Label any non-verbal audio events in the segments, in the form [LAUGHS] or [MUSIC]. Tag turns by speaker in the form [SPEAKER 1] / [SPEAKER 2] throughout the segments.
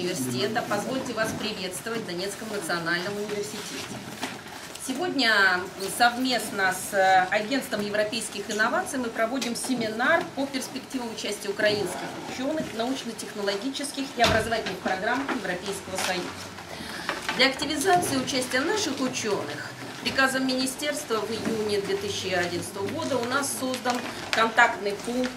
[SPEAKER 1] университета. Позвольте вас приветствовать в Донецком национальном университете. Сегодня совместно с э, Агентством европейских инноваций мы проводим семинар по перспективам участия украинских ученых в научно-технологических и образовательных программах Европейского Союза. Для активизации участия наших ученых приказом министерства в июне 2011 года у нас создан контактный пункт,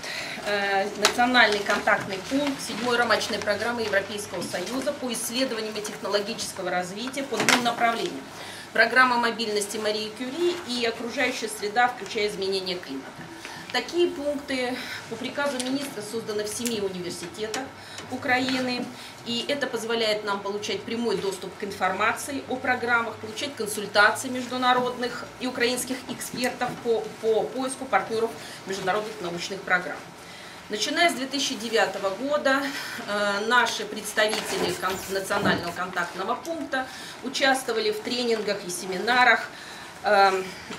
[SPEAKER 1] э, национальный контактный пункт седьмой рамочной программы Европейского Союза по исследованиям и технологического развития по двум направлениям. Программа мобильности Марии Кюри и окружающая среда, включая изменение климата. Такие пункты по приказу министра созданы в семи университетах Украины, и это позволяет нам получать прямой доступ к информации о программах, получать консультации международных и украинских экспертов по, по поиску партнеров международных научных программ. Начиная с 2009 года э, наши представители национального контактного пункта участвовали в тренингах и семинарах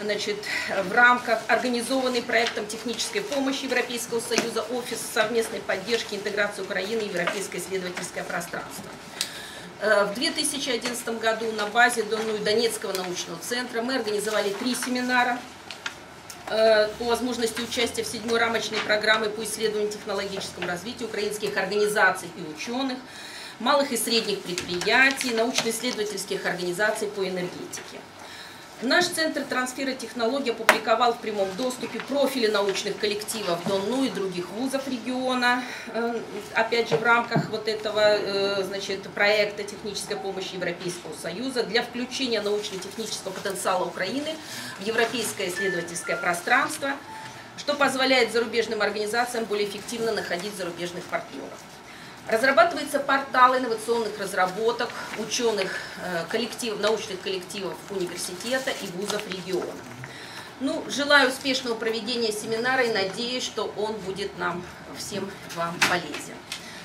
[SPEAKER 1] значит, в рамках организованной проектом технической помощи Европейского Союза Офис совместной поддержки интеграции Украины и Европейское исследовательское пространство. Э, В 2011 году на базе Донецкого научного центра мы организовали три семинара э, по возможности участия в седьмой рамочной программе по исследованию технологическому развитию украинских организаций и ученых, малых и средних предприятий, научно-исследовательских организаций по энергетике. Наш Центр трансфера технологий опубликовал в прямом доступе профили научных коллективов ДОНУ и других вузов региона, э, опять же в рамках вот этого э, значит, проекта технической помощи Европейского Союза для включения научно-технического потенциала Украины в европейское исследовательское пространство, что позволяет зарубежным организациям более эффективно находить зарубежных партнеров. Разрабатывается портал инновационных разработок ученых э, коллектив, научных коллективов университета и вузов региона. Ну, желаю успешного проведения семинара и надеюсь, что он будет нам всем вам полезен.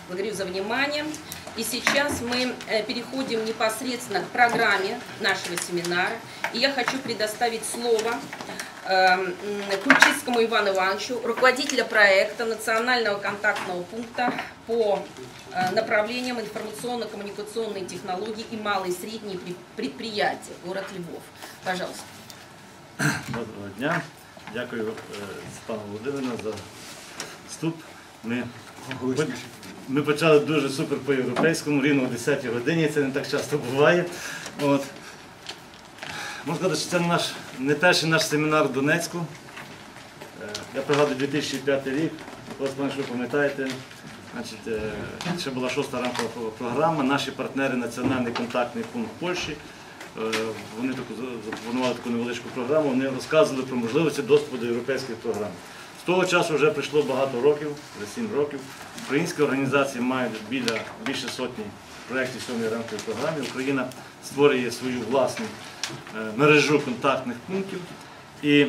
[SPEAKER 1] Благодарю за внимание. И сейчас мы э, переходим непосредственно к программе нашего семинара. И я хочу предоставить слово Ключицкому Ивану Ивановичу, руководителя проекта Национального контактного пункта по э, направлениям информационно-коммуникационные технологии и малые и средние при- предприятия, город Львов. Пожалуйста.
[SPEAKER 2] Доброго дня. Дякую е, Степану Володимирівна за вступ. Ми, ми почали дуже супер по-європейському, рівно о 10 годині, це не так часто буває. От. Можна сказати, що це наш, не перший наш семінар в Донецьку. Е, Я пригадую 2005 рік, ось ви пам'ятаєте, значить, е, ще була шоста рамкова програма. Наші партнери Національний контактний пункт Польщі. Е, Вони таку запропонували таку невеличку програму, вони розказували про можливості доступу до європейських програм. З того часу вже пройшло багато років, вже 7 років. Українські організації мають біля більше сотні проєктів сьомої рамкової програми. Україна створює свою власну е, мережу контактних пунктів і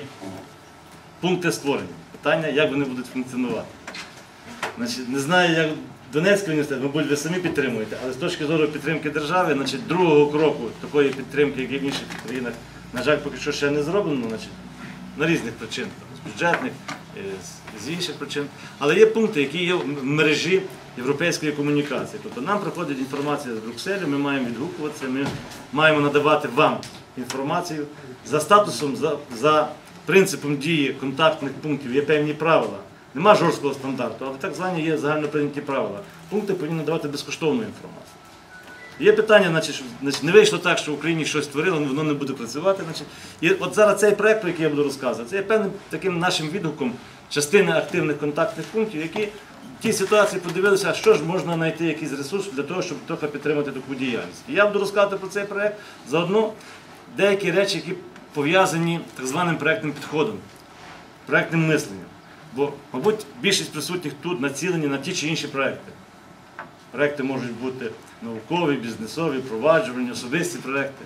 [SPEAKER 2] пункти створені. Питання, як вони будуть функціонувати. Значить, не знаю, як Донецький університет, мабуть, ви самі підтримуєте, але з точки зору підтримки держави, значить, другого кроку такої підтримки, як і в інших країнах, на жаль, поки що ще не зроблено, значить, на різних причинах, з бюджетних, е, з інших причин. Але є пункти, які є в мережі європейської комунікації. Тобто нам приходить інформація з Брюкселю, ми маємо відгукуватися, ми маємо надавати вам інформацію. За статусом, за, за принципом дії контактних пунктів є певні правила. Нема жорсткого стандарту, але так звані є загально прийняті правила. Пункти повинні надавати безкоштовну інформацію. Є питання, значить, не вийшло так, що в Україні щось створило, воно не буде працювати. Значить. І от зараз цей проект, про який я буду розказувати, це є певним таким нашим відгуком частини активних контактних пунктів, які тій ситуації подивилися, що ж можна знайти якийсь ресурс для того, щоб трохи підтримати таку діяльність. І я буду розказувати про цей проект заодно деякі речі, які пов'язані так званим проектним підходом, проектним мисленням. Бо, мабуть, більшість присутніх тут націлені на ті чи інші проекти. Проекти можуть бути наукові, бізнесові, проваджувальні, особисті проекти.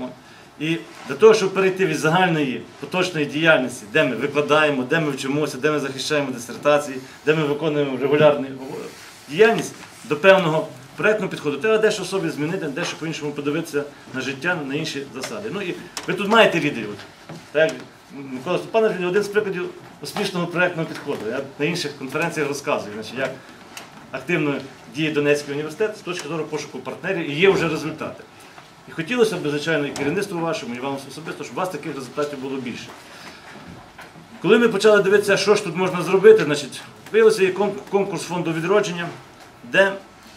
[SPEAKER 2] От. І для того, щоб перейти від загальної поточної діяльності, де ми викладаємо, де ми вчимося, де ми захищаємо дисертації, де ми виконуємо регулярну діяльність, до певного проектного підходу, треба дещо собі змінити, дещо по-іншому подивитися на життя, на інші засади. Ну і ви тут маєте лідерів. Так, Микола Степанович один з прикладів успішного проектного підходу. Я на інших конференціях розказую, значить, як активно діє Донецький університет з точки зору пошуку партнерів і є вже результати. І хотілося б, звичайно, і керівництву вашому, і вам особисто, щоб у вас таких результатів було більше. Коли ми почали дивитися, що ж тут можна зробити, значить, виявився є конкурс фонду відродження, де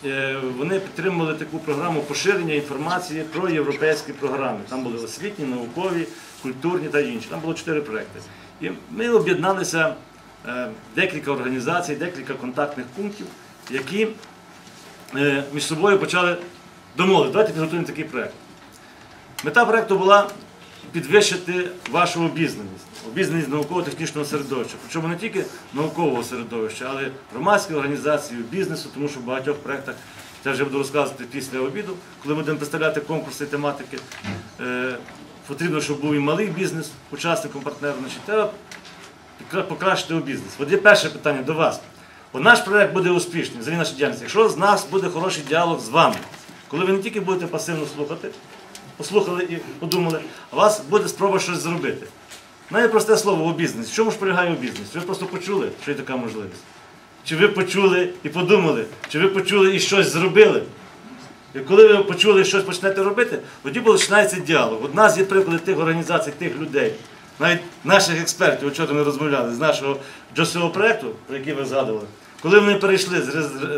[SPEAKER 2] е, вони підтримували таку програму поширення інформації про європейські програми. Там були освітні, наукові, культурні та інші. Там було чотири проекти. І ми об'єдналися е, декілька організацій, декілька контактних пунктів, які е, між собою почали домовити. Давайте підготуємо такий проект. Мета проекту була підвищити вашу обізнаність, обізнаність науково-технічного середовища. Причому не тільки наукового середовища, але й громадської організації, бізнесу, тому що в багатьох проєктах, це вже буду розказувати після обіду, коли будемо представляти конкурси тематики. Е, потрібно, щоб був і малий бізнес, учасником партнером. Значить, треба покращити у бізнес. От є перше питання до вас. От наш проект буде успішним, взагалі наша діяльність. Якщо з нас буде хороший діалог з вами, коли ви не тільки будете пасивно слухати, послухали і подумали, а у вас буде спроба щось зробити. Навіть просте слово у бізнесі. В чому ж полягає у бізнесі? Ви просто почули, що є така можливість. Чи ви почули і подумали, чи ви почули і щось зробили? І коли ви почули і щось почнете робити, тоді починається діалог. У нас є приклади тих організацій, тих людей, навіть наших експертів, вчора ми розмовляли з нашого джосового проєкту, про який ви згадували, коли вони перейшли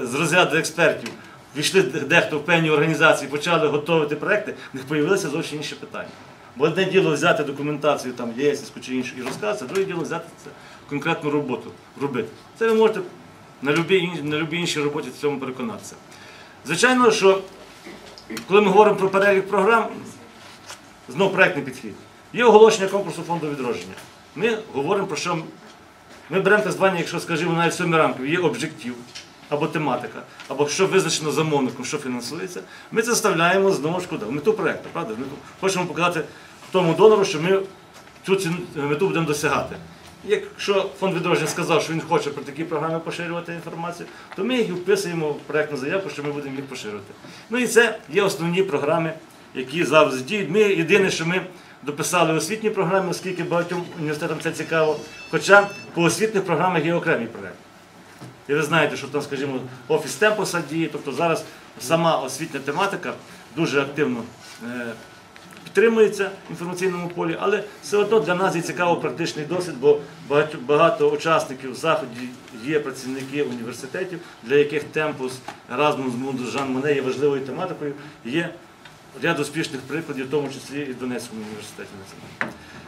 [SPEAKER 2] з розряду експертів, війшли дехто в певні організації, почали готувати проекти, в них з'явилися зовсім інші питання. Бо одне діло взяти документацію там ЄСівську чи іншу і розказати, а друге діло взяти це конкретну роботу робити. Це ви можете на любій, на любій іншій роботі в цьому переконатися. Звичайно, що коли ми говоримо про перелік програм, знов проектний підхід. Є оголошення конкурсу фонду відродження. Ми говоримо про що. Ми беремо так звані, якщо скажімо, навіть сьомі рамки, є об'єктив або тематика, або що визначено замовником, що фінансується. Ми це вставляємо знову ж куди? В мету проєкту, правда? Ми хочемо показати тому донору, що ми цю ціну- мету будемо досягати. Якщо фонд відродження сказав, що він хоче про такі програми поширювати інформацію, то ми їх вписуємо в проєктну заявку, що ми будемо їх поширювати. Ну і це є основні програми, які зараз діють. Ми єдине, що ми дописали освітні програми, оскільки багатьом університетам це цікаво. Хоча по освітніх програмах є окремий проєкт. І ви знаєте, що там, скажімо, офіс темпоса діє, тобто зараз сама освітня тематика дуже активно е, підтримується в інформаційному полі, але все одно для нас є цікаво практичний досвід, бо багато, учасників заходу є працівники університетів, для яких темпус Erasmus Mundus Жан Моне є важливою тематикою. Є ряд успішних прикладів, в тому числі і в Донецькому університеті.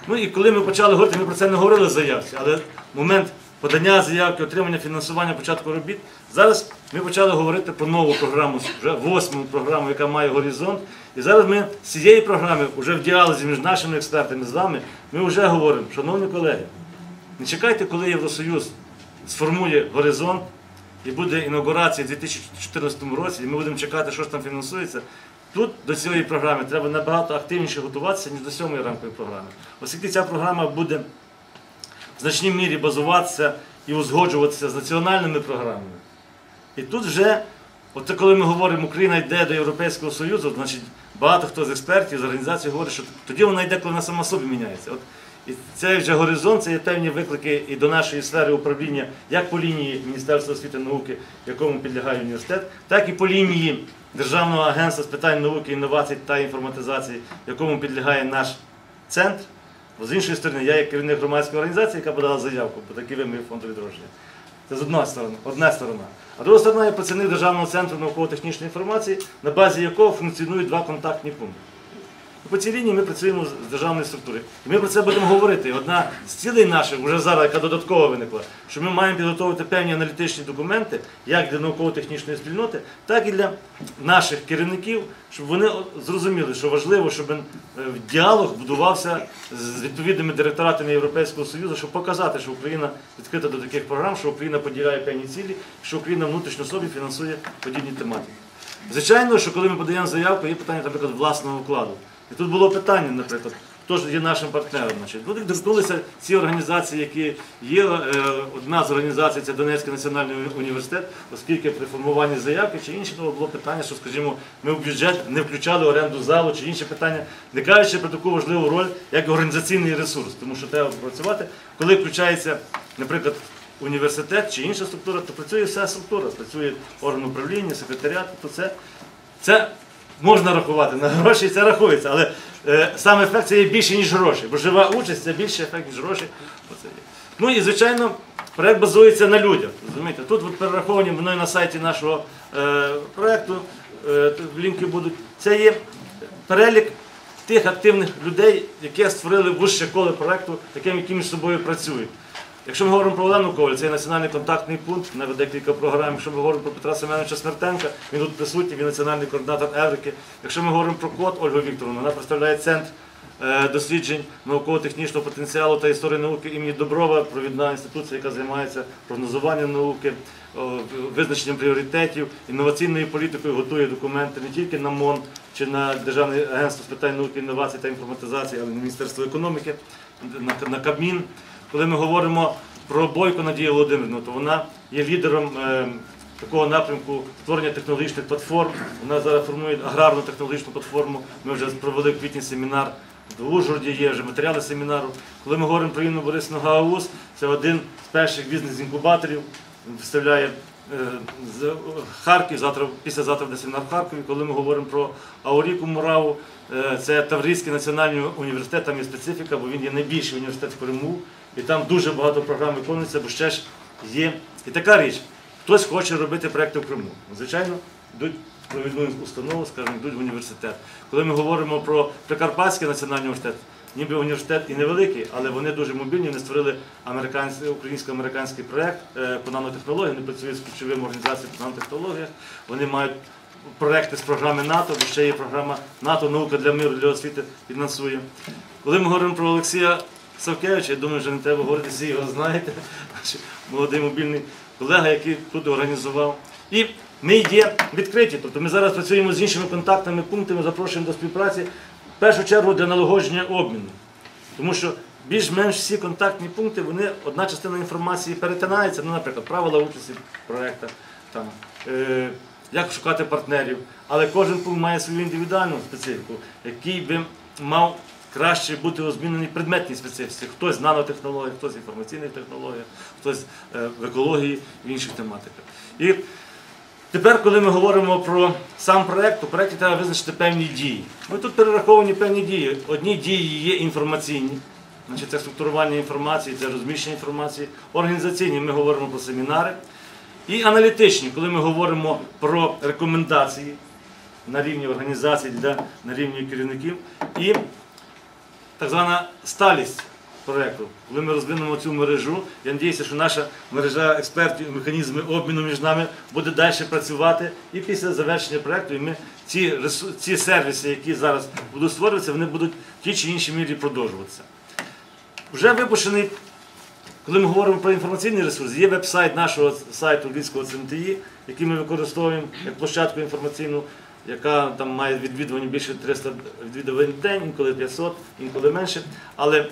[SPEAKER 2] Ну і коли ми почали говорити, ми про це не говорили в заявці, але момент подання заявки, отримання фінансування, початку робіт. Зараз ми почали говорити про нову програму, вже восьму програму, яка має горизонт. І зараз ми з цієї програми, вже в діалозі між нашими експертами з вами, ми вже говоримо, шановні колеги, не чекайте, коли Євросоюз сформує горизонт і буде інаугурація в 2014 році, і ми будемо чекати, що ж там фінансується. Тут до цієї програми треба набагато активніше готуватися, ніж до сьомої рамкової програми. Оскільки ця програма буде в значній мірі базуватися і узгоджуватися з національними програмами. І тут вже, от коли ми говоримо, Україна йде до Європейського Союзу, значить багато хто з експертів, з організацій говорить, що тоді вона йде, коли вона сама собі міняється. От, і цей вже горизонт, це є певні виклики і до нашої сфери управління, як по лінії Міністерства освіти і науки, якому підлягає університет, так і по лінії Державного агентства з питань науки, інновацій та інформатизації, якому підлягає наш центр. З іншої сторони, я як керівник громадської організації, яка подала заявку по такі вимоги фонду відродження. Це з одна сторони, одна сторона. А друга сторона є працівник Державного центру науково-технічної інформації, на базі якого функціонують два контактні пункти. По цій лінії ми працюємо з- державної структури. І ми про це будемо говорити. Одна з цілей наших, вже зараз, яка додатково виникла, що ми маємо підготовити певні аналітичні документи, як для науково-технічної спільноти, так і для наших керівників, щоб вони зрозуміли, що важливо, щоб е, діалог будувався з відповідними директоратами Європейського Союзу, щоб показати, що Україна відкрита до таких програм, що Україна поділяє певні цілі, що Україна внутрішньо собі фінансує подібні тематики. Звичайно, що коли ми подаємо заявку, є питання, наприклад, власного вкладу. І тут було питання, наприклад, хто ж є нашим партнером. Значить. Тут торкнулися ці організації, які є. Е, одна з організацій це Донецький національний університет, оскільки при формуванні заявки чи інші то було питання, що, скажімо, ми в бюджет не включали оренду залу чи інші питання, не кажучи про таку важливу роль, як організаційний ресурс, тому що треба працювати, коли включається, наприклад, університет чи інша структура, то працює вся структура, працює орган управління, секретаріат, то це, це можна рахувати на гроші, це рахується, але е, сам ефект це є більше, ніж гроші, бо жива участь це більше ефект, ніж гроші. Оце є. Ну і звичайно, проект базується на людях. Розумієте? Тут от перераховані мною на сайті нашого е, проекту, е, лінки будуть. Це є перелік тих активних людей, які створили вище коло проекту, таким, які між собою працюють. Якщо ми говоримо про Олену Коваль, це є національний контактний пункт, вона веде кілька програм. Якщо ми говоримо про Петра Семеновича Смертенка, він тут присутній, він національний координатор Еврики. Якщо ми говоримо про код Ольгу Вікторовну, вона представляє центр е, досліджень науково-технічного потенціалу та історії науки імені Доброва, провідна інституція, яка займається прогнозуванням науки, визначенням пріоритетів, інноваційною політикою, готує документи не тільки на МОН чи на Державне агентство з питань науки, інновацій та інформатизації, але й на Міністерство економіки, на, на Кабмін. Коли ми говоримо про Бойко Надію Володимирівну, то вона є лідером е, такого напрямку створення технологічних платформ. Вона зараз формує аграрну технологічну платформу. Ми вже провели в квітні семінар. В Ужгороді є вже матеріали семінару. Коли ми говоримо про Інну Борисовну Гаус, це один з перших бізнес-інкубаторів. Він представляє е, з Харків, завтра, післязавтра буде семінар в Харкові. Коли ми говоримо про Ауріку Мураву, е, це Таврійський національний університет, там є специфіка, бо він є найбільший університет в Криму. І там дуже багато програм виконується, бо ще ж є і така річ. Хтось хоче робити проекти в Криму. Звичайно, йдуть провідну установу, скажімо, йдуть в університет. Коли ми говоримо про Прикарпатський національний університет, ніби університет і невеликий, але вони дуже мобільні, вони створили українсько-американський проект е, по нанотехнологіям, вони працюють з ключовими організаціями по нанотехнологіях, вони мають проекти з програми НАТО, бо ще є програма НАТО, наука для миру, для освіти фінансує. Коли ми говоримо про Олексія Савкевича, я думаю, що не треба говорити, всі його знаєте, наш молодий мобільний колега, який тут організував. І ми є відкриті, тобто ми зараз працюємо з іншими контактними пунктами, запрошуємо до співпраці, в першу чергу для налагодження обміну. Тому що більш-менш всі контактні пункти, вони одна частина інформації перетинається, ну, наприклад, правила участі в проєктах, там, е, як шукати партнерів. Але кожен пункт має свою індивідуальну специфіку, який би мав краще бути розмінений предметній специфіці. Хтось з нанотехнологій, хтось з інформаційних технологій, хтось е, в екології в інших тематиках. І Тепер, коли ми говоримо про сам проект, то в проєкті треба визначити певні дії. Ми тут перераховані певні дії. Одні дії є інформаційні, значить це структурування інформації, це розміщення інформації. Організаційні ми говоримо про семінари. І аналітичні, коли ми говоримо про рекомендації на рівні організацій, на рівні керівників. І так звана сталість проєкту. Коли ми розвинемо цю мережу, я сподіваюся, що наша мережа експертів, механізми обміну між нами буде далі працювати. І після завершення проєкту ми ці, ці сервіси, які зараз будуть створюватися, вони будуть в тій чи іншій мірі продовжуватися. Вже випущений, коли ми говоримо про інформаційний ресурс, є веб-сайт нашого сайту Львівського ЦМТІ, який ми використовуємо як площадку інформаційну, яка там має відвідування більше 300 відвідувань в день, інколи 500, інколи менше. Але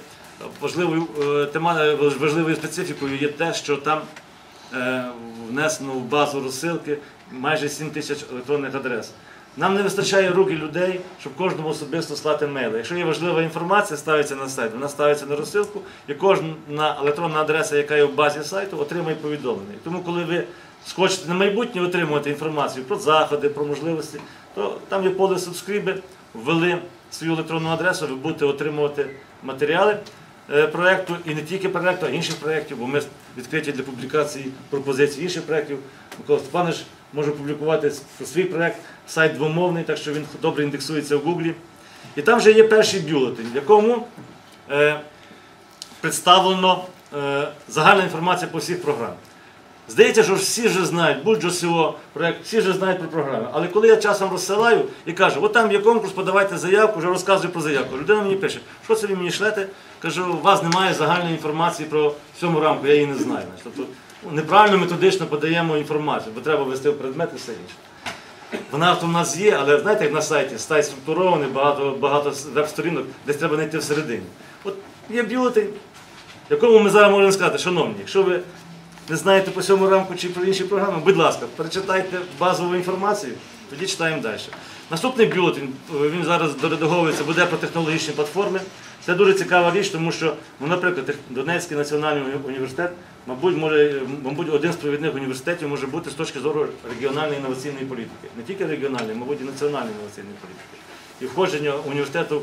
[SPEAKER 2] важливою, е, тема, важливою специфікою є те, що там е, внесено в базу розсилки майже 7 тисяч електронних адрес. Нам не вистачає рук і людей, щоб кожному особисто слати мейли. Якщо є важлива інформація, ставиться на сайт, вона ставиться на розсилку, і кожна електронна адреса, яка є в базі сайту, отримає повідомлення. Тому, коли ви схочете на майбутнє отримувати інформацію про заходи, про можливості, то там є поле субскриби, ввели свою електронну адресу, ви будете отримувати матеріали е, проєкту і не тільки проєкту, а інших проєктів, бо ми відкриті для публікації пропозицій інших проєктів. Микола Степанович може публікувати свій проєкт, сайт двомовний, так що він добре індексується в Гуглі. І там вже є перший бюлетень, в якому е, представлено е, загальна інформація по всіх програмах. Здається, що всі вже знають, будь-що СО проєкт, всі вже знають про програми. Але коли я часом розсилаю і кажу, от там є конкурс, подавайте заявку, вже розказую про заявку. Людина мені пише, що це ви мені шлете? Кажу, у вас немає загальної інформації про всьому рамку, я її не знаю. Тобто неправильно методично подаємо інформацію, бо треба ввести в предмет і все інше. Вона у нас є, але знаєте, як на сайті сайт структурований, багато, багато веб-сторінок, десь треба знайти всередині. От є бюлетень, якому ми зараз можемо сказати, шановні, якщо ви не знаєте по цьому рамку чи про інші програми, будь ласка, перечитайте базову інформацію, тоді читаємо далі. Наступний бюлетень, е, він зараз доредаговується, буде про технологічні платформи. Це дуже цікава річ, тому що, ну, наприклад, Донецький національний університет, мабуть, може, мабуть, один з провідних університетів може бути з точки зору регіональної інноваційної політики. Не тільки регіональної, мабуть, і національної інноваційної політики. І входження університету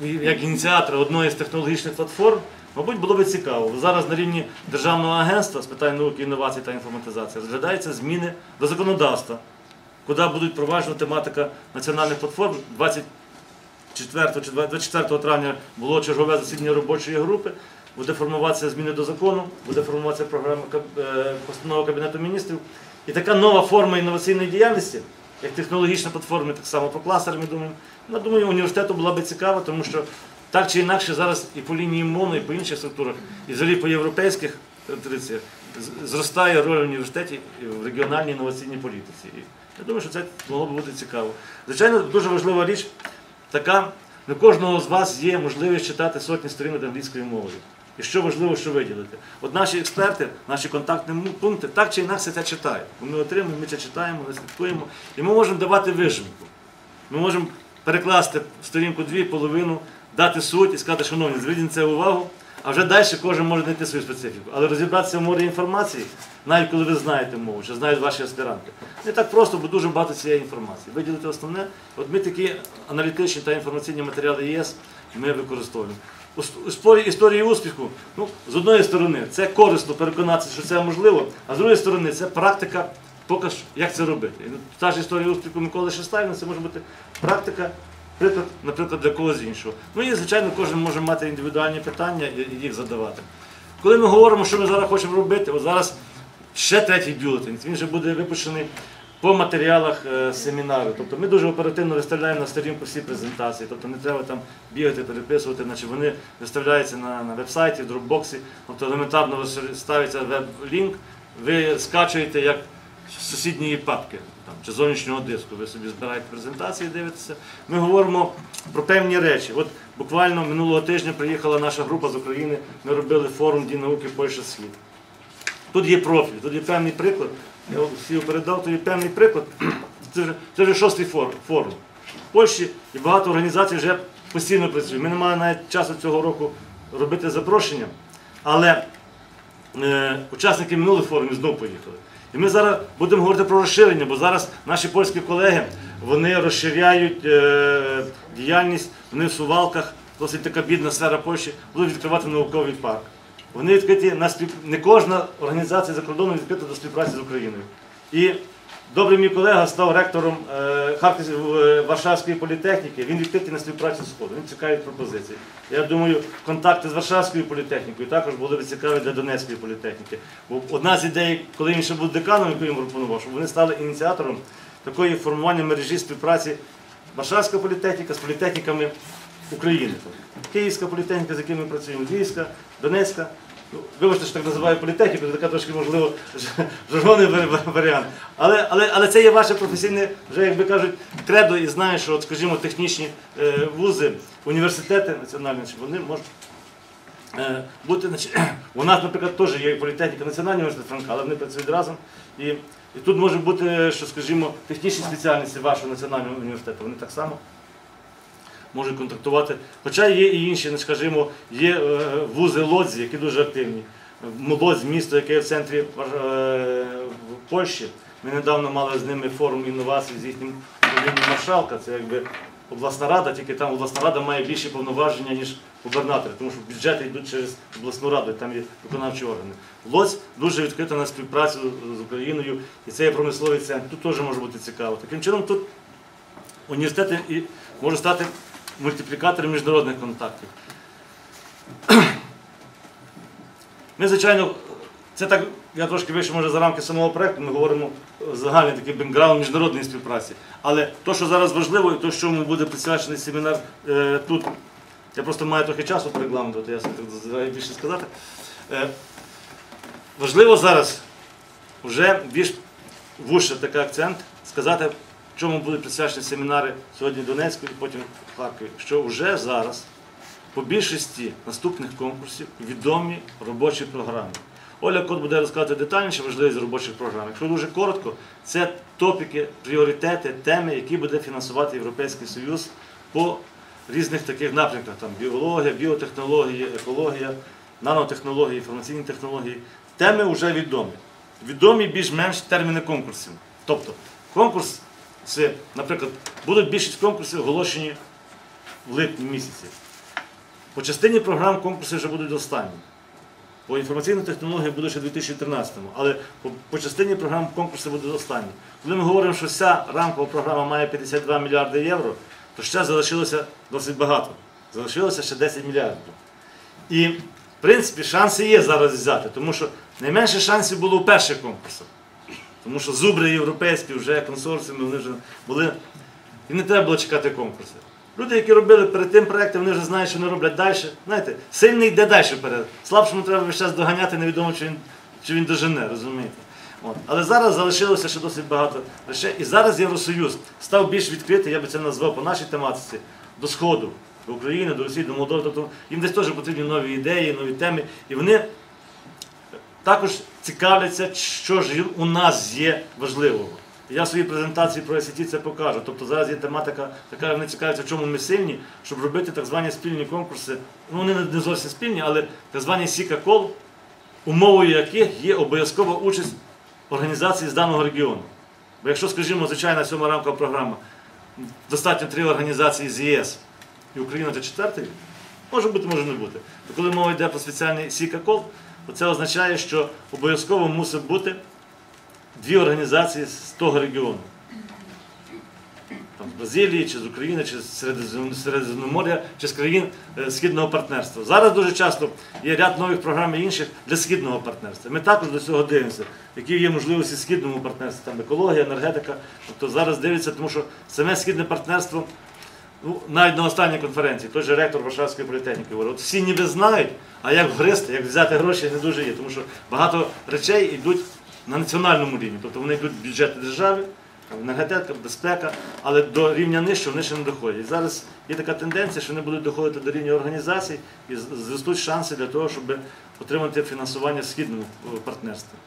[SPEAKER 2] як ініціатора одної з технологічних платформ, мабуть, було би цікаво. Зараз на рівні Державного агентства з питань науки, інновацій та інформатизації розглядаються зміни до законодавства, куди будуть проваджена тематика національних платформ. 24 чи 24 травня було чергове засідання робочої групи. Буде формуватися зміни до закону, буде формуватися програма е, постанова Кабінету міністрів. І така нова форма інноваційної діяльності, як технологічна платформа, так само по кластерам, ми думаємо. Ну, думаю, університету була би цікава, тому що так чи інакше зараз і по лінії МОНу, і по інших структурах, і взагалі по європейських традиціях зростає роль університетів в регіональній інноваційній політиці. І я думаю, що це могло б бути цікаво. Звичайно, дуже важлива річ така, не кожного з вас є можливість читати сотні сторінок англійською мовою. І що важливо, що виділити. От наші експерти, наші контактні пункти так чи інакше це читають. Ми отримуємо, ми це читаємо, ми слідкуємо, і ми можемо давати вижимку. Ми можемо перекласти сторінку дві, половину, дати суть і сказати, шановні, зверніть це увагу, а вже далі кожен може знайти свою специфіку. Але розібратися в морі інформації, навіть коли ви знаєте мову, чи знають ваші аспіранти, не так просто, бо дуже багато цієї інформації. Виділити основне, от ми такі аналітичні та інформаційні матеріали ЄС ми використовуємо. У історії успіху, ну, з одної сторони, це корисно переконатися, що це можливо, а з другої сторони, це практика, поки що, як це робити. І, Та ж історія успіху Миколи Шестайна, це може бути практика, приклад, наприклад, для когось іншого. Ну і, звичайно, кожен може мати індивідуальні питання і їх задавати. Коли ми говоримо, що ми зараз хочемо робити, от зараз ще третій бюлетень, він вже буде випущений по матеріалах е, семінару. Тобто ми дуже оперативно виставляємо на сторінку всі презентації. Тобто не треба там бігати, переписувати, наче вони виставляються на, на веб-сайті, в дропбоксі. Тобто елементарно ви ставиться веб-лінк, ви скачуєте як сусідньої папки там, чи зовнішнього диску. Ви собі збираєте презентації, дивитеся. Ми говоримо про певні речі. От буквально минулого тижня приїхала наша група з України. Ми робили форум Дій науки Польща Схід. Тут є профіль, тут є певний приклад. Я всі передав, тут є певний приклад. [CLEARS THROAT] Це вже, це вже шостий форум. В Польщі і багато організацій вже постійно працюють. Ми не маємо навіть часу цього року робити запрошення, але е, учасники минулих форумів знову поїхали. І ми зараз будемо говорити про розширення, бо зараз наші польські колеги вони розширяють е, діяльність, вони в Сувалках, досить така бідна сфера Польщі, будуть відкривати науковий парк. Вони відкриті на спів... не кожна організація за кордоном відкрита до співпраці з Україною. І добрий мій колега став ректором е, е, Варшавської політехніки. Він відкритий на співпрацю з Сходом. Він цікавить пропозиції. Я думаю, контакти з Варшавською політехнікою також були б цікаві для Донецької політехніки. Бо одна з ідей, коли він ще був деканом, яку йому пропонував, щоб вони стали ініціатором такої формування мережі співпраці Варшавська політехніка з політехніками України. Київська політехніка, з якими ми працюємо, Львівська, Донецька. Вибачте, що так називаю політехніку, це така трошки, можливо, [LAUGHS] жаргонний варіант. Але, але, але це є ваше професійне, вже, як би кажуть, кредо і знаю, що, от, скажімо, технічні е, вузи, університети національні, вони можуть е, бути, значить, [CLEARS THROAT] у нас, наприклад, теж є політехніка Національний університет Франка, але вони працюють разом. І, і тут може бути, що, скажімо, технічні спеціальності вашого національного університету, вони так само можуть контактувати. Хоча є і інші, ну, скажімо, є е, вузи Лодзі, які дуже активні. Лодзь, місто, яке в центрі е, Польщі. Ми недавно мали з ними форум інновацій з їхнім управлінням маршалка. Це якби обласна рада, тільки там обласна рада має більші повноваження, ніж губернатори, тому що бюджети йдуть через обласну раду, там є виконавчі органи. Лодзь дуже відкрита на співпрацю з Україною, і це є промисловий центр. Тут теж може бути цікаво. Таким чином, тут університети можуть стати мультиплікатором міжнародних контактів. [CLEARS THROAT] Ми, звичайно, це так, я трошки вийшов може за рамки самого проекту, ми говоримо загальний такий бекграунд міжнародної співпраці. Але то, що зараз важливо, і то, що ми буде присвячений семінар е, тут, я просто маю трохи часу регламенту, то я дозволяю більше сказати. Е, важливо зараз вже більш вужче такий акцент сказати, чому будуть присвячені семінари сьогодні в Донецьку і потім в Харкові, що вже зараз по більшості наступних конкурсів відомі робочі програми. Оля Кот буде розказувати детальніше важливість робочих програм. Якщо дуже коротко, це топіки, пріоритети, теми, які буде фінансувати Європейський Союз по різних таких напрямках, там біологія, біотехнології, екологія, нанотехнології, інформаційні технології. Теми вже відомі. Відомі більш-менш терміни конкурсів. Тобто конкурс, це, наприклад, будуть більшість конкурсів оголошені в липні місяці. По частині програм конкурси вже будуть останні. По інформаційній технології буде ще в 2013-му, але по, по частині програм конкурси будуть останні. Коли ми говоримо, що вся рамкова програма має 52 мільярди євро, то ще залишилося досить багато. Залишилося ще 10 мільярдів. І, в принципі, шанси є зараз взяти, тому що найменше шансів було у перших конкурсах. Тому що зубри європейські вже консорціуми, вони вже були. І не треба було чекати конкурси. Люди, які робили перед тим проєктом, вони вже знають, що вони роблять далі. Знаєте, сильний йде далі вперед. Слабшому треба весь час доганяти, невідомо, чи він, чи він дожене, розумієте. От. Але зараз залишилося ще досить багато речей. І зараз Євросоюз став більш відкритий, я би це назвав по нашій тематиці, до Сходу, до України, до Росії, до Молдови. Тобто їм десь теж потрібні нові ідеї, нові теми. І вони також цікавляться, що ж у нас є важливого. Я в своїй презентації про ICT це покажу. Тобто зараз є тематика, така вони цікавляться, в чому ми сильні, щоб робити так звані спільні конкурси. Ну, вони не зовсім спільні, але так звані Сіка Кол, умовою яких є обов'язкова участь організації з даного регіону. Бо якщо, скажімо, звичайна сьома рамкова програма, достатньо три організації з ЄС, і Україна це четвертий, може бути, може не бути. То коли мова йде про спеціальний Сіка Кол, то це означає, що обов'язково мусить бути дві організації з того регіону. Там, з Бразилії, чи з України, чи з Середземномор'я, чи з країн е, Східного партнерства. Зараз дуже часто є ряд нових програм і інших для східного партнерства. Ми також до цього дивимося, які є можливості східному партнерстві, там екологія, енергетика. Тобто зараз дивляться, тому що саме східне партнерство, ну, навіть на останній конференції, той же ректор Варшавської політехніки говорив, от всі ніби знають, а як вгристи, як взяти гроші, не дуже є. Тому що багато речей йдуть на національному рівні. Тобто вони йдуть в бюджет держави, енергетика, безпека, але до рівня нижче вони ще не доходять. І зараз є така тенденція, що вони будуть доходити до рівня організацій і зростуть шанси для того, щоб отримати фінансування в східному е, партнерстві.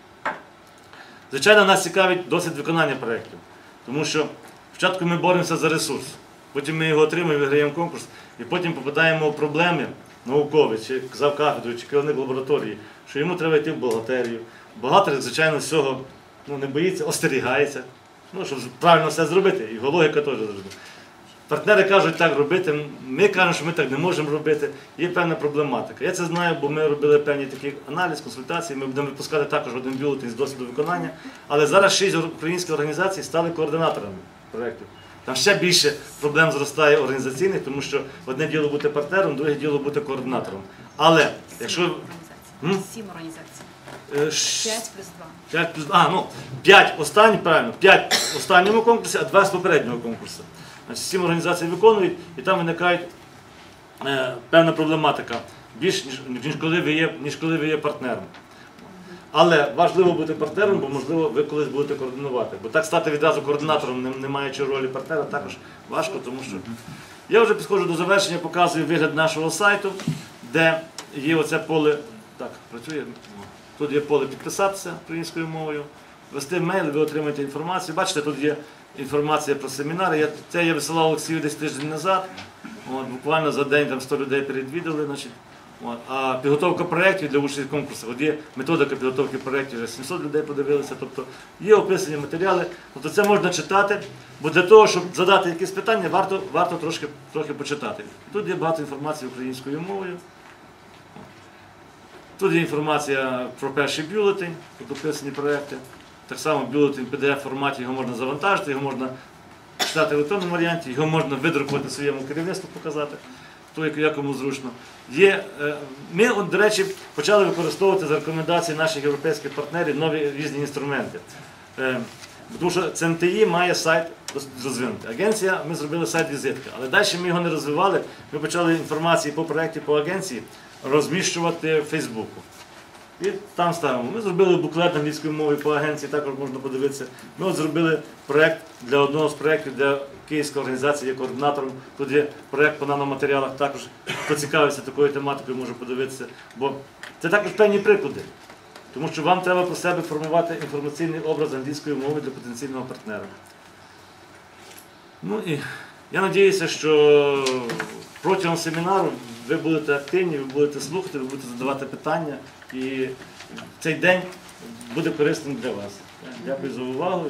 [SPEAKER 2] Звичайно, нас цікавить досвід виконання проєктів, тому що спочатку ми боремося за ресурс, потім ми його отримуємо, виграємо конкурс, і потім попадаємо в проблеми наукові, чи казав кафедру, чи керівник лабораторії, що йому треба йти в бухгалтерію. Бухгалтер, звичайно, з цього ну, не боїться, остерігається, ну, щоб правильно все зробити, його логіка теж завжди. Партнери кажуть так робити, ми кажемо, що ми так не можемо робити. Є певна проблематика. Я це знаю, бо ми робили певні такі аналіз, консультації. Ми будемо випускати також один бюлетень з досвіду виконання. Але зараз шість українських організацій стали координаторами проєктів. Там ще більше проблем зростає організаційних, тому що одне діло бути партнером, друге діло бути координатором. Але якщо
[SPEAKER 1] Сім організацій.
[SPEAKER 2] е,
[SPEAKER 1] 5 плюс 2.
[SPEAKER 2] 5 плюс, а, ну, 5 останні, правильно, 5 в останньому конкурсі, а 2 з попереднього конкурсу. Значить, сім організацій виконують, і там виникає е, певна проблематика, більш ніж, ніж, коли ви є, ніж коли ви є партнером. Але важливо бути партнером, бо можливо ви колись будете координувати. Бо так стати відразу координатором, не, не маючи ролі партнера, також важко, тому що я вже підходжу до завершення, показую вигляд нашого сайту, де є оце поле. Так, працює. Тут є поле підписатися українською мовою, вести мейл, ви отримаєте інформацію. Бачите, тут є інформація про семінари. Я, це я висилав Олексію десь тиждень назад. От, буквально за день там 100 людей передвідали. Значить. А підготовка проєктів для участі в конкурсах. От є методика підготовки проєктів, вже 700 людей подивилися. Тобто є описані матеріали. Тобто це можна читати, бо для того, щоб задати якісь питання, варто, варто трошки, трохи почитати. Тут є багато інформації українською мовою. Тут є інформація про перший бюлетень, тут описані проекти. Так само бюлетень в pdf форматі його можна завантажити, його можна читати в електронному варіанті, його можна видрукувати своєму керівництву, показати, хто як- зручно. Є, е, ми, от, до речі, почали використовувати за рекомендації наших європейських партнерів нові різні інструменти. Е, Тому що ЦНТІ має сайт розвинутий. Агенція, ми зробили сайт візитка, але далі ми його не розвивали. Ми почали інформації по проєкті по агенції розміщувати в Фейсбуку. І там ставимо. Ми зробили буклет англійською мовою по агенції, також можна подивитися. Ми от зробили проєкт для одного з проєктів, де Київська організація є координатором. Тут є проєкт по наноматеріалах, також хто цікавиться такою тематикою, може подивитися. Бо це також певні приклади. Тому що вам треба про себе формувати інформаційний образ англійської мови для потенційного партнера. Ну і Я сподіваюся, що протягом семінару ви будете активні, ви будете слухати, ви будете задавати питання, і цей день буде корисним для вас. Дякую за увагу.